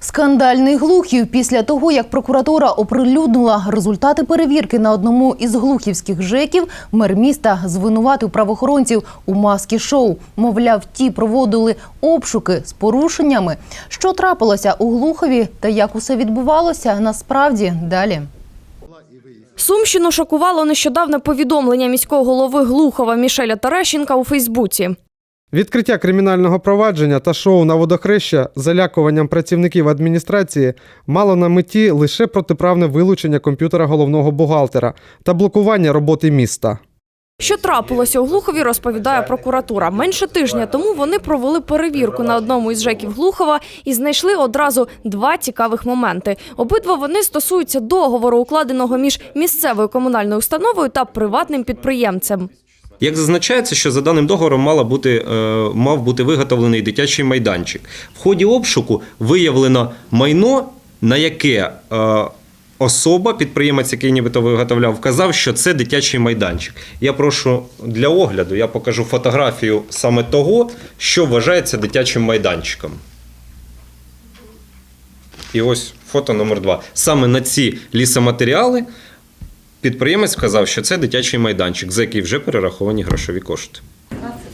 Скандальний глухів після того, як прокуратура оприлюднила результати перевірки на одному із глухівських ЖЕКів, мер міста звинуватив правоохоронців у маски шоу. Мовляв, ті проводили обшуки з порушеннями. Що трапилося у Глухові та як усе відбувалося, насправді далі. Сумщину шокувало нещодавне повідомлення міського голови Глухова Мішеля Терещенка у Фейсбуці. Відкриття кримінального провадження та шоу на водохреща залякуванням працівників адміністрації мало на меті лише протиправне вилучення комп'ютера головного бухгалтера та блокування роботи міста. Що трапилося у Глухові, розповідає прокуратура. Менше тижня тому вони провели перевірку на одному із ЖЕКів Глухова і знайшли одразу два цікавих моменти. Обидва вони стосуються договору, укладеного між місцевою комунальною установою та приватним підприємцем. Як зазначається, що за даним договором мала бути, е, мав бути виготовлений дитячий майданчик. В ході обшуку виявлено майно, на яке е, особа, підприємець, який нібито виготовляв, вказав, що це дитячий майданчик. Я прошу для огляду, я покажу фотографію саме того, що вважається дитячим майданчиком. І ось фото номер два. Саме на ці лісоматеріали підприємець вказав, що це дитячий майданчик, за який вже перераховані грошові кошти.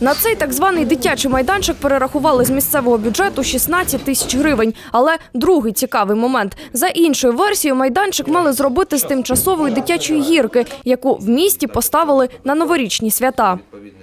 На цей так званий дитячий майданчик перерахували з місцевого бюджету 16 тисяч гривень. Але другий цікавий момент. За іншою версією, майданчик мали зробити з тимчасової дитячої гірки, яку в місті поставили на новорічні свята.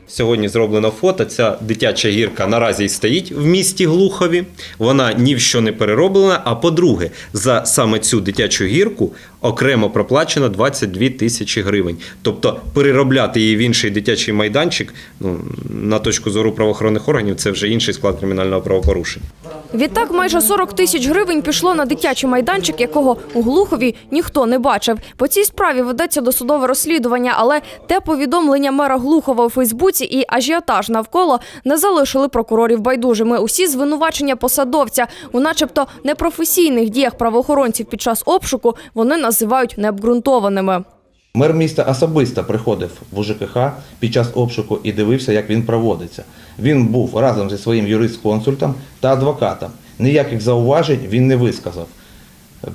Сьогодні зроблено фото. Ця дитяча гірка наразі й стоїть в місті Глухові. Вона ні в що не перероблена. А по-друге, за саме цю дитячу гірку окремо проплачено 22 тисячі гривень. Тобто переробляти її в інший дитячий майданчик, ну на точку зору правоохоронних органів, це вже інший склад кримінального правопорушення. Відтак майже 40 тисяч гривень пішло на дитячий майданчик, якого у Глухові ніхто не бачив. По цій справі ведеться досудове розслідування, але те повідомлення мера Глухова у Фейсбуці і ажіотаж навколо не залишили прокурорів байдужими. Усі звинувачення посадовця у начебто непрофесійних діях правоохоронців під час обшуку вони називають необґрунтованими. Мер міста особисто приходив в УЖКХ під час обшуку і дивився, як він проводиться. Він був разом зі своїм юрист-консультом та адвокатом. Ніяких зауважень він не висказав.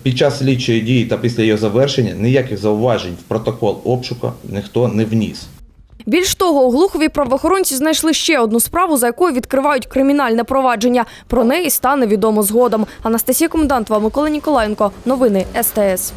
Під час слідчої дії та після її завершення ніяких зауважень в протокол обшуку ніхто не вніс. Більш того, у Глухові правоохоронці знайшли ще одну справу, за якою відкривають кримінальне провадження. Про неї стане відомо згодом. Анастасія Комендантова, Микола Ніколаєнко. Новини СТС.